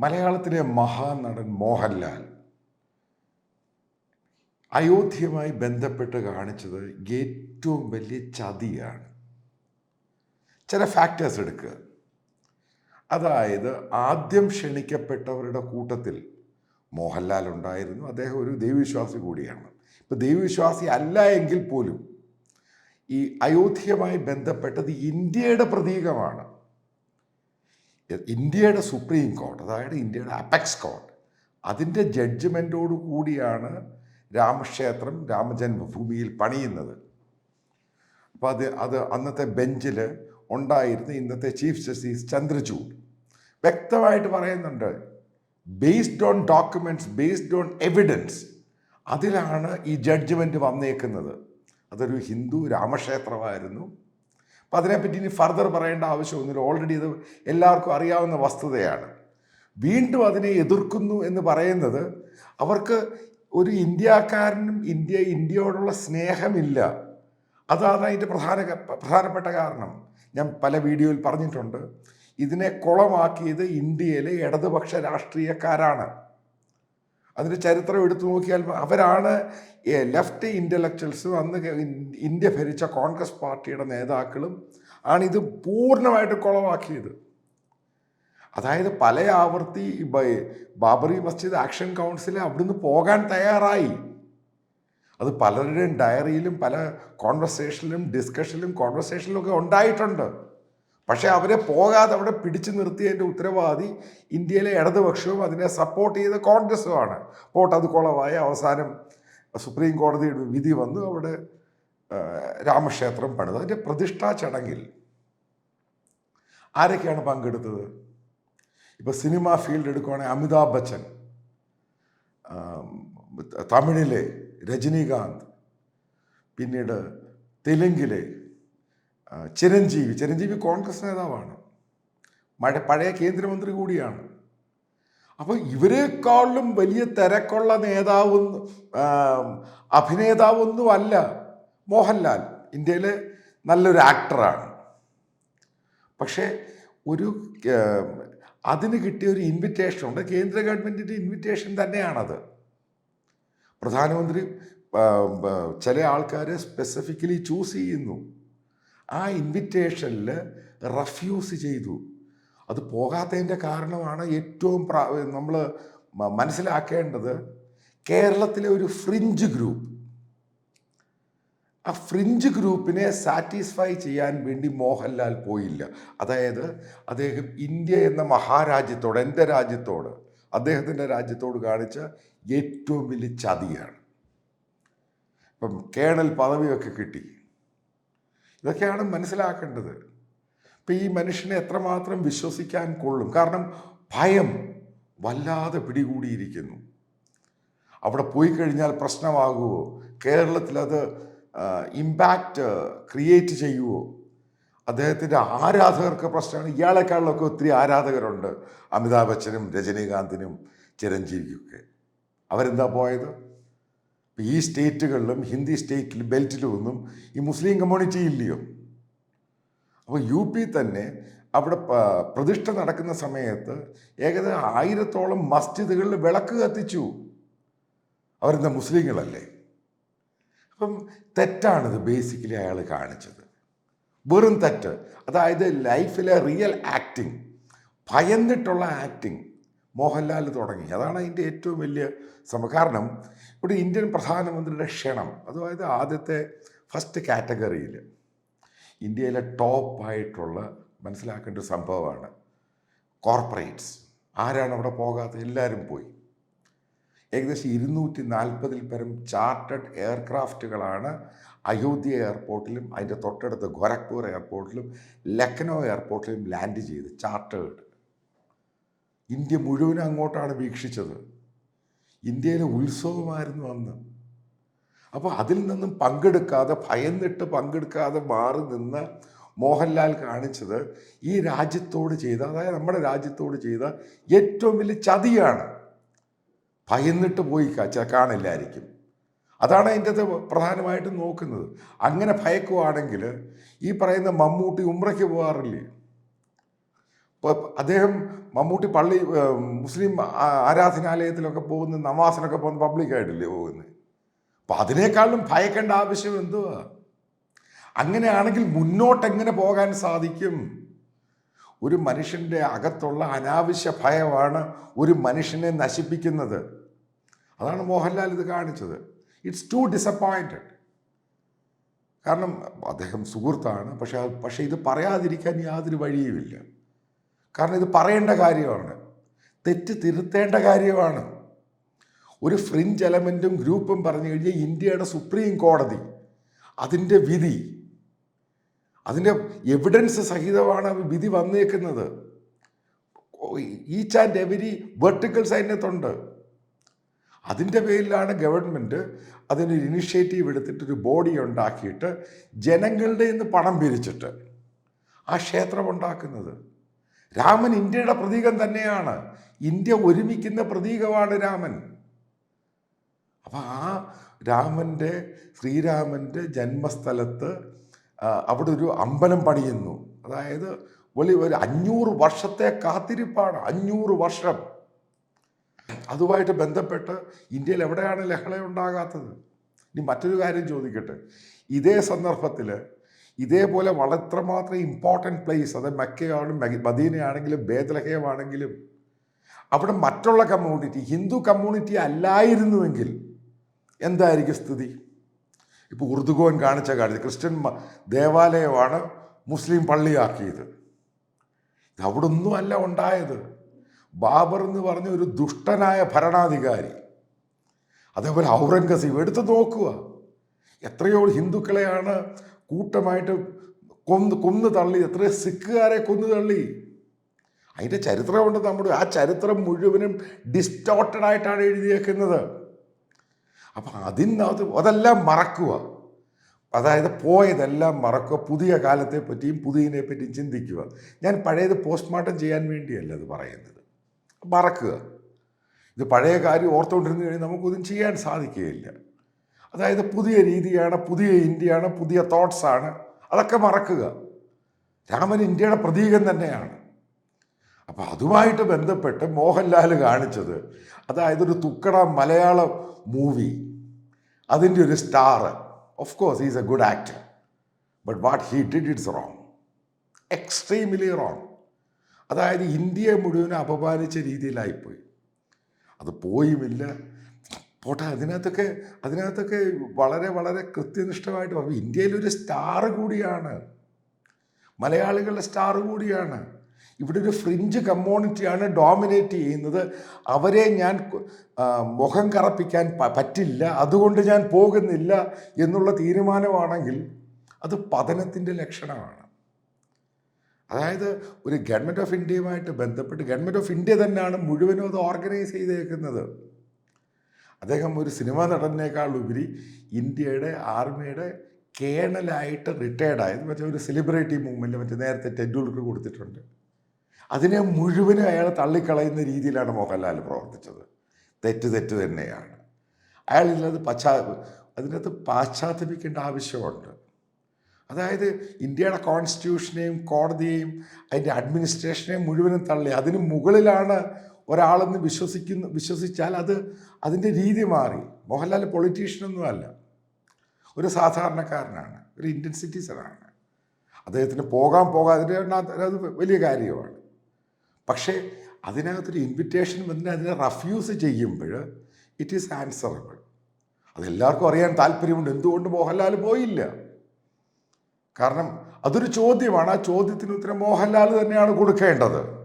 മലയാളത്തിലെ മഹാനടൻ മോഹൻലാൽ അയോധ്യയുമായി ബന്ധപ്പെട്ട് കാണിച്ചത് ഏറ്റവും വലിയ ചതിയാണ്. ചില ഫാക്ടേഴ്സ് എടുക്കുക. അതായത് ആദ്യം ക്ഷണിക്കപ്പെട്ടവരുടെ കൂട്ടത്തിൽ മോഹൻലാൽ ഉണ്ടായിരുന്നു. അദ്ദേഹം ഒരു ദൈവവിശ്വാസി കൂടിയാണ്. ഇപ്പം ദൈവവിശ്വാസി അല്ല എങ്കിൽ പോലും ഈ അയോധ്യയുമായി ബന്ധപ്പെട്ടത് ഇന്ത്യയുടെ പ്രതീകമാണ്. ഇന്ത്യയുടെ സുപ്രീം കോർട്ട് അതായത് ഇന്ത്യയുടെ അപെക്സ് കോർട്ട് അതിന്റെ ജഡ്ജ്മെന്റോടു കൂടിയാണ് രാമക്ഷേത്രം രാമജന്മഭൂമിയിൽ പണിയുന്നത്. അപ്പോൾ അത് അത് അന്നത്തെ ബെഞ്ചിൽ ഉണ്ടായിരുന്ന ഇന്നത്തെ ചീഫ് ജസ്റ്റിസ് ചന്ദ്രചൂഡ് വ്യക്തമായിട്ട് പറയുന്നുണ്ട് based on documents based on evidence അതിലാണ് ഈ ജഡ്ജ്മെന്റ് വന്നേക്കുന്നത്. അതൊരു ഹിന്ദു രാമക്ഷേത്രമായിരുന്നു. അപ്പം അതിനെപ്പറ്റി ഇനി ഫർദർ പറയേണ്ട ആവശ്യമൊന്നുമില്ല. ഓൾറെഡി ഇത് എല്ലാവർക്കും അറിയാവുന്ന വസ്തുതയാണ്. വീണ്ടും അതിനെ എതിർക്കുന്നു എന്ന് പറയുന്നത് അവർക്ക് ഒരു ഇന്ത്യക്കാരനും ഇന്ത്യ ഇന്ത്യയോടുള്ള സ്നേഹമില്ല. അതാണ് അതിന്റെ പ്രധാന പ്രധാനപ്പെട്ട കാരണം. ഞാൻ പല വീഡിയോയിൽ പറഞ്ഞിട്ടുണ്ട്. ഇതിനെ കുളമാക്കിയത് ഇന്ത്യയിലെ ഇടതുപക്ഷ രാഷ്ട്രീയക്കാരാണ്. അതിന്റെ ചരിത്രം എടുത്തു നോക്കിയാൽ അവരാണ് ലെഫ്റ്റ് ഇന്റലക്ച്വൽസും അന്ന് ഇന്ത്യ ഭരിച്ച കോൺഗ്രസ് പാർട്ടിയുടെ നേതാക്കളും ആണ് ഇത് പൂർണമായിട്ട് കുളമാക്കിയത്. അതായത് പല ആവർത്തി ബാബറി മസ്ജിദ് ആക്ഷൻ കൗൺസിൽ അവിടുന്ന് പോകാൻ തയ്യാറായി. അത് പലരുടെയും ഡയറിയിലും പല കോൺവെർസേഷനിലും ഡിസ്കഷനിലും കോൺവെർസേഷനിലും ഒക്കെ ഉണ്ടായിട്ടുണ്ട്. പക്ഷേ അവരെ പോകാതെ അവിടെ പിടിച്ചു നിർത്തിയതിന്റെ ഉത്തരവാദി ഇന്ത്യയിലെ ഇടതുപക്ഷവും അതിനെ സപ്പോർട്ട് ചെയ്ത കോൺഗ്രസ്സുമാണ് പോട്ട് അത് കുളമായി അവസാനം സുപ്രീം കോടതിയുടെ വിധി വന്നു അവിടെ രാമക്ഷേത്രം പണിത്. അതിന്റെ പ്രതിഷ്ഠാ ചടങ്ങിൽ ആരൊക്കെയാണ് പങ്കെടുത്തത്? ഇപ്പോൾ സിനിമ ഫീൽഡ് എടുക്കുവാണെങ്കിൽ അമിതാഭ് ബച്ചൻ തമിഴിലെ രജനീകാന്ത് പിന്നീട് തെലുങ്കിലെ ചിരഞ്ജീവി. ചിരഞ്ജീവി കോൺഗ്രസ് നേതാവാണ്. മഴ പഴയ കേന്ദ്രമന്ത്രി കൂടിയാണ്. അപ്പോൾ ഇവരെക്കാളും വലിയ തിരക്കുള്ള നേതാവൊന്നും അഭിനേതാവൊന്നുമല്ല മോഹൻലാൽ. ഇന്ത്യയിലെ നല്ലൊരു ആക്ടറാണ്. പക്ഷേ ഒരു അതിന് കിട്ടിയ ഒരു ഇൻവിറ്റേഷൻ ഉണ്ട്. കേന്ദ്ര ഗവൺമെന്റിന്റെ ഇൻവിറ്റേഷൻ തന്നെയാണത്. പ്രധാനമന്ത്രി ചില ആൾക്കാരെ സ്പെസിഫിക്കലി ചൂസ് ചെയ്യുന്നു. ആ ഇൻവിറ്റേഷനിൽ റഫ്യൂസ് ചെയ്തു. അത് പോകാത്തതിന്റെ കാരണമാണ് ഏറ്റവും നമ്മൾ മനസ്സിലാക്കേണ്ടത് കേരളത്തിലെ ഒരു ഫ്രിഞ്ച് ഗ്രൂപ്പ് ആ ഫ്രിഞ്ച് ഗ്രൂപ്പിനെ സാറ്റിസ്ഫൈ ചെയ്യാൻ വേണ്ടി മോഹൻലാൽ പോയില്ല. അതായത് അദ്ദേഹം ഇന്ത്യ എന്ന മഹാരാജ്യത്തോട് എന്റെ രാജ്യത്തോട് അദ്ദേഹത്തിന്റെ രാജ്യത്തോട് കാണിച്ച ഏറ്റവും വലിയ ചതിയാണ്. ഇപ്പം കേണൽ പദവിയൊക്കെ കിട്ടി. ഇതൊക്കെയാണ് മനസ്സിലാക്കേണ്ടത്. ഇപ്പം ഈ മനുഷ്യനെ എത്രമാത്രം വിശ്വസിക്കാൻ കൊള്ളും? കാരണം ഭയം വല്ലാതെ പിടികൂടിയിരിക്കുന്നു. അവിടെ പോയി കഴിഞ്ഞാൽ പ്രശ്നമാകുമോ കേരളത്തിലത് ഇമ്പാക്റ്റ് ക്രിയേറ്റ് ചെയ്യുമോ അദ്ദേഹത്തിന്റെ ആരാധകർക്ക് പ്രശ്നമാണ്. ഇയാളെക്കാളിലൊക്കെ ഒത്തിരി ആരാധകരുണ്ട്. അമിതാഭ് ബച്ചനും രജനീകാന്തിനും ചിരഞ്ജീവിക്കൊക്കെ. അവരെന്താ പോയത്? ഈ സ്റ്റേറ്റുകളിലും ഹിന്ദി സ്റ്റേറ്റിലും ബെൽറ്റിലും ഒന്നും ഈ മുസ്ലിം കമ്മ്യൂണിറ്റി ഇല്ലയോ? അപ്പോൾ യു പി തന്നെ അവിടെ പ്രതിഷ്ഠ നടക്കുന്ന സമയത്ത് ഏകദേശം ആയിരത്തോളം മസ്ജിദുകളിൽ വിളക്ക് കത്തിച്ചു. അവരെന്താ മുസ്ലിങ്ങളല്ലേ? അപ്പം തെറ്റാണിത് ബേസിക്കലി അയാൾ കാണിച്ചത്. വെറും തെറ്റ്. അതായത് ലൈഫിലെ റിയൽ ആക്ടിങ് ഭയന്നിട്ടുള്ള ആക്ടിങ് മോഹൻലാൽ തുടങ്ങി. അതാണ് അതിന്റെ ഏറ്റവും വലിയ സമ കാരണം ഇവിടെ ഇന്ത്യൻ പ്രധാനമന്ത്രിയുടെ ക്ഷണം അതായത് ആദ്യത്തെ ഫസ്റ്റ് കാറ്റഗറിയിൽ ഇന്ത്യയിലെ ടോപ്പായിട്ടുള്ള മനസ്സിലാക്കേണ്ട ഒരു സംഭവമാണ് കോർപ്പറേറ്റ്സ് ആരാണ് അവിടെ പോകാത്ത എല്ലാവരും പോയി. ഏകദേശം ഇരുന്നൂറ്റി നാൽപ്പതിൽ പരം ചാർട്ടഡ് എയർക്രാഫ്റ്റുകളാണ് അയോധ്യ എയർപോർട്ടിലും അതിന്റെ തൊട്ടടുത്ത് ഗോരഖ്പൂർ എയർപോർട്ടിലും ലക്നൗ എയർപോർട്ടിലും ലാൻഡ് ചെയ്ത് ചാർട്ടേഡ് ഇന്ത്യ മുഴുവൻ അങ്ങോട്ടാണ് വീക്ഷിച്ചത്. ഇന്ത്യയിലെ ഉത്സവമായിരുന്നു അന്ന്. അപ്പോൾ അതിൽ നിന്നും പങ്കെടുക്കാതെ ഭയന്നിട്ട് പങ്കെടുക്കാതെ മാറി നിന്ന് മോഹൻലാൽ കാണിച്ചത് ഈ രാജ്യത്തോട് ചെയ്ത അതായത് നമ്മുടെ രാജ്യത്തോട് ചെയ്ത ഏറ്റവും വലിയ ചതിയാണ്. ഭയന്നിട്ട് പോയി കാണില്ലായിരിക്കും. അതാണ് അതിന്റെ അത് പ്രധാനമായിട്ടും നോക്കുന്നത്. അങ്ങനെ ഭയക്കുവാണെങ്കിൽ ഈ പറയുന്ന മമ്മൂട്ടി ഉമ്രയ്ക്ക് പോകാറില്ലേ? അദ്ദേഹം മമ്മൂട്ടി പള്ളി മുസ്ലിം ആരാധനാലയത്തിലൊക്കെ പോകുന്ന നമാസിനൊക്കെ പോകുന്ന പബ്ലിക്കായിട്ടില്ലേ പോകുന്നത് അപ്പം അതിനേക്കാളും ഭയക്കേണ്ട ആവശ്യം എന്തുവാ? അങ്ങനെയാണെങ്കിൽ മുന്നോട്ട് എങ്ങനെ പോകാൻ സാധിക്കും? ഒരു മനുഷ്യന്റെ അകത്തുള്ള അനാവശ്യ ഭയമാണ് ഒരു മനുഷ്യനെ നശിപ്പിക്കുന്നത്. അതാണ് മോഹൻലാൽ ഇത് കാണിച്ചത്. ഇറ്റ്സ് ടു ഡിസപ്പോയിന്റഡ് കാരണം അദ്ദേഹം സുഹൃത്താണ്. പക്ഷെ പക്ഷേ ഇത് പറയാതിരിക്കാൻ യാതൊരു വഴിയുമില്ല. കാരണം ഇത് പറയേണ്ട കാര്യമാണ്. തെറ്റ് തിരുത്തേണ്ട കാര്യമാണ്. ഒരു ഫ്രിഞ്ച് എലമെന്റും ഗ്രൂപ്പും പറഞ്ഞു കഴിഞ്ഞാൽ ഇന്ത്യയുടെ സുപ്രീം കോടതി അതിന്റെ വിധി അതിന്റെ എവിഡൻസ് സഹിതമാണ് വിധി വന്നേക്കുന്നത്. ഈച്ച് ആൻഡ് എവരി വെർട്ടിക്കൽസ് അതിനകത്തുണ്ട് അതിന്റെ പേരിലാണ് ഗവൺമെന്റ് അതിനൊരു ഇനിഷ്യേറ്റീവ് എടുത്തിട്ട് ഒരു ബോഡി ഉണ്ടാക്കിയിട്ട് ജനങ്ങളുടെ നിന്ന് പണം പിരിച്ചിട്ട് ആ ക്ഷേത്രം ഉണ്ടാക്കുന്നത്. രാമൻ ഇന്ത്യയുടെ പ്രതീകം തന്നെയാണ്. ഇന്ത്യ ഒരുമിക്കുന്ന പ്രതീകമാണ് രാമൻ. അപ്പം ആ രാമന്റെ ശ്രീരാമന്റെ ജന്മസ്ഥലത്ത് അവിടെ ഒരു അമ്പലം പണിയുന്നു. അതായത് വലിയ ഒരു അഞ്ഞൂറ് വർഷത്തെ കാത്തിരിപ്പാണ്. അഞ്ഞൂറ് വർഷം. അതുമായിട്ട് ബന്ധപ്പെട്ട് ഇന്ത്യയിൽ എവിടെയാണ് ലഹള ഉണ്ടാകാത്തത് ഇനി മറ്റൊരു കാര്യം ചോദിക്കട്ടെ. ഇതേ സന്ദർഭത്തിൽ ഇതേപോലെ വളരെത്രമാത്രം ഇമ്പോർട്ടന്റ് പ്ലേസ് അത് മക്കയാണ് മദീനയാണെങ്കിലും ബേദലഹയമാണെങ്കിലും അവിടെ മറ്റുള്ള കമ്മ്യൂണിറ്റി ഹിന്ദു കമ്മ്യൂണിറ്റി അല്ലായിരുന്നുവെങ്കിൽ എന്തായിരിക്കും സ്ഥിതി? ഇപ്പോൾ ഉറുദുഗോൻ കാണിച്ച കാര്യം ക്രിസ്ത്യൻ ദേവാലയമാണ് മുസ്ലിം പള്ളിയാക്കിയത്. ഇത് അവിടെ ഒന്നുമല്ല ഉണ്ടായത്. ബാബർ എന്ന് പറഞ്ഞ ഒരു ദുഷ്ടനായ ഭരണാധികാരി അതേപോലെ ഔറംഗസീബ് എടുത്ത് നോക്കുക. എത്രയോ ഹിന്ദുക്കളെയാണ് കൂട്ടമായിട്ട് കൊന്ന് കൊന്ന് തള്ളി. എത്ര സിഖുകാരെ കൊന്നു തള്ളി. അതിന്റെ ചരിത്രമുണ്ട് നമ്മുടെ. ആ ചരിത്രം മുഴുവനും ഡിസ്റ്റോർട്ടഡ് ആയിട്ടാണ് എഴുതിയേക്കുന്നത്. അപ്പം അതിനകത്ത് അതെല്ലാം മറക്കുക. അതായത് പോയതെല്ലാം മറക്കുക. പുതിയ കാലത്തെ പറ്റിയും പുതിയതിനെ പറ്റിയും ചിന്തിക്കുക. ഞാൻ പഴയത് പോസ്റ്റ്മോർട്ടം ചെയ്യാൻ വേണ്ടിയല്ല അത് പറയുന്നത്. മറക്കുക. ഇത് പഴയ കാര്യം ഓർത്തുകൊണ്ടിരുന്ന് കഴിഞ്ഞാൽ നമുക്കൊന്നും ചെയ്യാൻ സാധിക്കുകയില്ല. അതായത് പുതിയ രീതിയാണ് പുതിയ ഇന്ത്യയാണ് പുതിയ തോട്ട്സാണ് അതൊക്കെ മറക്കുക. രാമൻ ഇന്ത്യയുടെ പ്രതീകം തന്നെയാണ്. അപ്പോൾ അതുമായിട്ട് ബന്ധപ്പെട്ട് മോഹൻലാൽ കാണിച്ചത് അതായത് ഒരു തുക്കട മലയാള മൂവി അതിന്റെ ഒരു star of course is a good actor but what he did it's wrong extremely wrong അതായത് ഇന്ത്യയെ മുഴുവൻ അപമാനിച്ച രീതിയിലായിപ്പോയി. അത് പോയുമില്ല. പോട്ടെ അതിനകത്തൊക്കെ അതിനകത്തൊക്കെ വളരെ വളരെ കൃത്യനിഷ്ഠമായിട്ട് പറഞ്ഞു ഇന്ത്യയിലൊരു സ്റ്റാർ കൂടിയാണ്. മലയാളികളുടെ സ്റ്റാർ കൂടിയാണ്. ഇവിടെ ഒരു ഫ്രിഞ്ച് കമ്മ്യൂണിറ്റിയാണ് ഡോമിനേറ്റ് ചെയ്യുന്നത്. അവരെ ഞാൻ മുഖം കറപ്പിക്കാൻ പറ്റില്ല അതുകൊണ്ട് ഞാൻ പോകുന്നില്ല എന്നുള്ള തീരുമാനമാണെങ്കിൽ അത് പതനത്തിന്റെ ലക്ഷണമാണ്. അതായത് ഒരു ഗവൺമെന്റ് ഓഫ് ഇന്ത്യയുമായിട്ട് ബന്ധപ്പെട്ട് ഗവൺമെന്റ് ഓഫ് ഇന്ത്യ തന്നെയാണ് മുഴുവനും അത് ഓർഗനൈസ് ചെയ്തേക്കുന്നത്. അദ്ദേഹം ഒരു സിനിമാ നടനേക്കാൾ ഉപരി ഇന്ത്യയുടെ ആർമിയുടെ കേണലായിട്ട് റിട്ടയർഡ് ആയത് മറ്റേ ഒരു സെലിബ്രിറ്റി മൂവ്മെന്റ് മറ്റേ നേരത്തെ ടെൻഡുൽക്കർ കൊടുത്തിട്ടുണ്ട്. അതിനെ മുഴുവനും അയാൾ തള്ളിക്കളയുന്ന രീതിയിലാണ് മോഹൻലാൽ പ്രവർത്തിച്ചത്. തെറ്റ് തെറ്റ് തന്നെയാണ്. അയാൾ അയാളില്ലത് പശ്ചാ അതിനകത്ത് പാശ്ചാത്തപിക്കേണ്ട ആവശ്യമുണ്ട്. അതായത് ഇന്ത്യയുടെ കോൺസ്റ്റിറ്റ്യൂഷനെയും കോടതിയെയും അതിന്റെ അഡ്മിനിസ്ട്രേഷനെയും മുഴുവനും തള്ളി അതിന് മുകളിലാണ് ഒരാളെന്ന് വിശ്വസിക്കുന്നു വിശ്വസിച്ചാൽ അത് അതിന്റെ രീതി മാറി. മോഹൻലാൽ പൊളിറ്റീഷ്യനൊന്നും അല്ല. ഒരു സാധാരണക്കാരനാണ്. ഒരു ഇന്ത്യൻ സിറ്റിസണാണ് അദ്ദേഹത്തിന് പോകാൻ പോകാതിന് അത് വലിയ കാര്യമാണ്. പക്ഷേ അതിനകത്തൊരു ഇൻവിറ്റേഷൻ വന്നിട്ട് അതിനെ റഫ്യൂസ് ചെയ്യുമ്പോൾ ഇറ്റ് ഈസ് ആൻസറബിൾ അതെല്ലാവർക്കും അറിയാൻ താല്പര്യമുണ്ട്. എന്തുകൊണ്ട് മോഹൻലാൽ പോയില്ല? കാരണം അതൊരു ചോദ്യമാണ്. ആ ചോദ്യത്തിന് ഉത്തരം മോഹൻലാൽ തന്നെയാണ് കൊടുക്കേണ്ടത്.